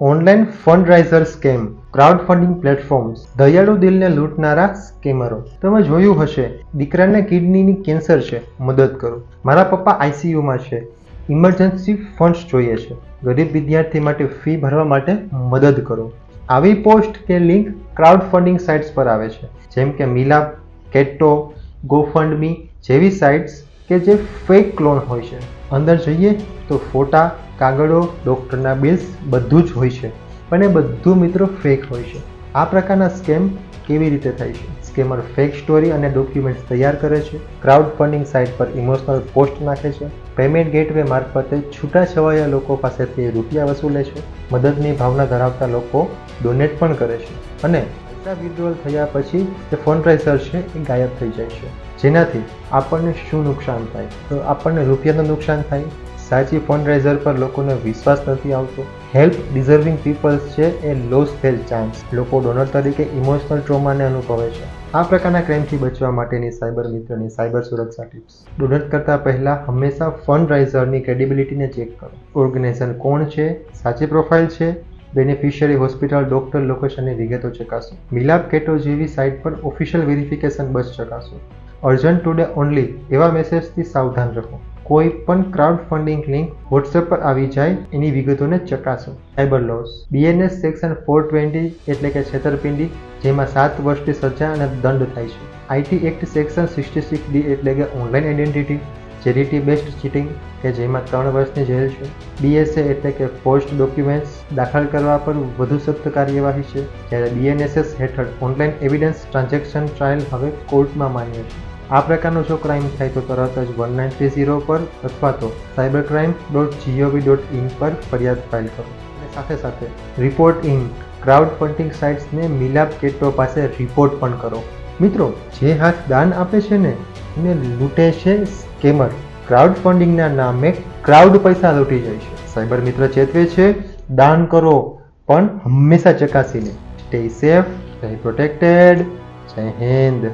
Online fundraiser scam. Crowd funding platforms. દયાળુ દિલને લૂંટનારા સ્કેમરો. તમે જોયું હશે, દીકરાને કિડનીની કેન્સર છે. મદદ કરો. મારા પપ્પા આઈસીયુમાં છે. ઇમરજન્સી ફંડ્સ જોઈએ છે. ગરીબ વિદ્યાર્થી માટે ફી ભરવા માટે મદદ કરો. આવી પોસ્ટ કે લિંક ક્રાઉડ ફંડિંગ સાઇટ્સ પર આવે છે. જેમ કે મિલાપ કેટો ગોફંડમી જેવી સાઇટ્સ કે જે ફેક ક્લોન હોય છે. અંદર જઈએ તો ફોટા, કાગળો, ડૉક્ટરના બિલ્સ બધું જ હોય છે પણ એ બધું મિત્રો ફેક હોય છે. આ પ્રકારના સ્કેમ કેવી રીતે થાય છે? સ્કેમર ફેક સ્ટોરી અને ડોક્યુમેન્ટ્સ તૈયાર કરે છે ક્રાઉડ ફંડિંગ સાઇટ પર ઇમોશનલ પોસ્ટ નાખે છે પેમેન્ટ ગેટવે મારફતે છૂટાછવાયા લોકો પાસેથી રૂપિયા વસૂલે છે, મદદની ભાવના ધરાવતા લોકો ડોનેટ પણ કરે છે અને પૈસા વિડ્રોલ થયા પછી જે ફંડરાઇઝર છે એ ગાયબ થઈ જાય છે. જેનાથી આપણને શું નુકસાન થાય? તો આપણને રૂપિયાનું નુકસાન થાય. સાચી ફંડરાઇઝર પર લોકોને વિશ્વાસ નથી આવતો. હેલ્પ ડિઝર્વિંગ પીપલ્સ છે એ લોસ થયેલ ચાન્સ. લોકો ડોનર તરીકે ઇમોશનલ ટ્રોમાને અનુભવે છે. આ પ્રકારના ક્રાઇમથી બચવા માટેની સાયબર મિત્રની સાયબર સુરક્ષા ટિપ્સ. ડોનેટ કરતા પહેલા હંમેશા ફંડરાઇઝરની ક્રેડિબિલિટીને ચેક કરો. ઓર્ગેનાઇઝેશન કોણ છે? સાચી પ્રોફાઇલ છે? બેનિફિશિયરી હોસ્પિટલ ડોક્ટર લોકેશનની વિગતો ચકાસો. મિલાપ કેટો જેવી સાઇટ પર ઓફિશિયલ વેરિફિકેશન બસ ચકાસો. અર્જન્ટ ટુડે ઓનલી એવા મેસેજથી સાવધાન રહો. કોઈ પણ ક્રાઉડ ફંડિંગ લિંક વોટ્સએપ પર આવી જાય, એની વિગતોને ચકાસો. Cyber laws BNS section four twenty એટલે કે છેતરપિંડી, જેમાં સાત વર્ષની સજા અને દંડ થાય છે. IT act section sixty six D એટલે કે online identity charity based cheating, કે જેમાં ત્રણ વર્ષની જેલ છે. બીએસએ એટલે કે પોસ્ટ ડોક્યુમેન્ટ્સ દાખલ કરવા પર વધુ સખ્ત કાર્યવાહી છે, જ્યારે બીએનએસએસ હેઠળ ઓનલાઈન એવિડન્સ ટ્રાન્ઝેક્શન ટ્રાયલ હવે કોર્ટમાં માન્ય છે. આ પ્રકારનો જો ક્રાઇમ થાય તો તરત જ વન નાઇન થ્રી ઝીરો પર અથવા તો cyber crime dot GOV dot in પર ફરિયાદ ફાઇલ કરો. અને સાથે સાથે રિપોર્ટ ઇન ક્રાઉડ ફંડિંગ સાઇટ્સને મિલાપ કેટો પાસે રિપોર્ટ પણ કરો. મિત્રો, જે હાથ દાન આપે છે ને, એને લૂંટે છે સ્કેમર. ક્રાઉડ ફંડિંગના નામે ક્રાઉડ પૈસા લૂંટી જાય છે. સાયબર મિત્ર ચેતવે છે, દાન કરો, પણ હંમેશા ચકાસીને. Stay safe stay protected Jai Hind.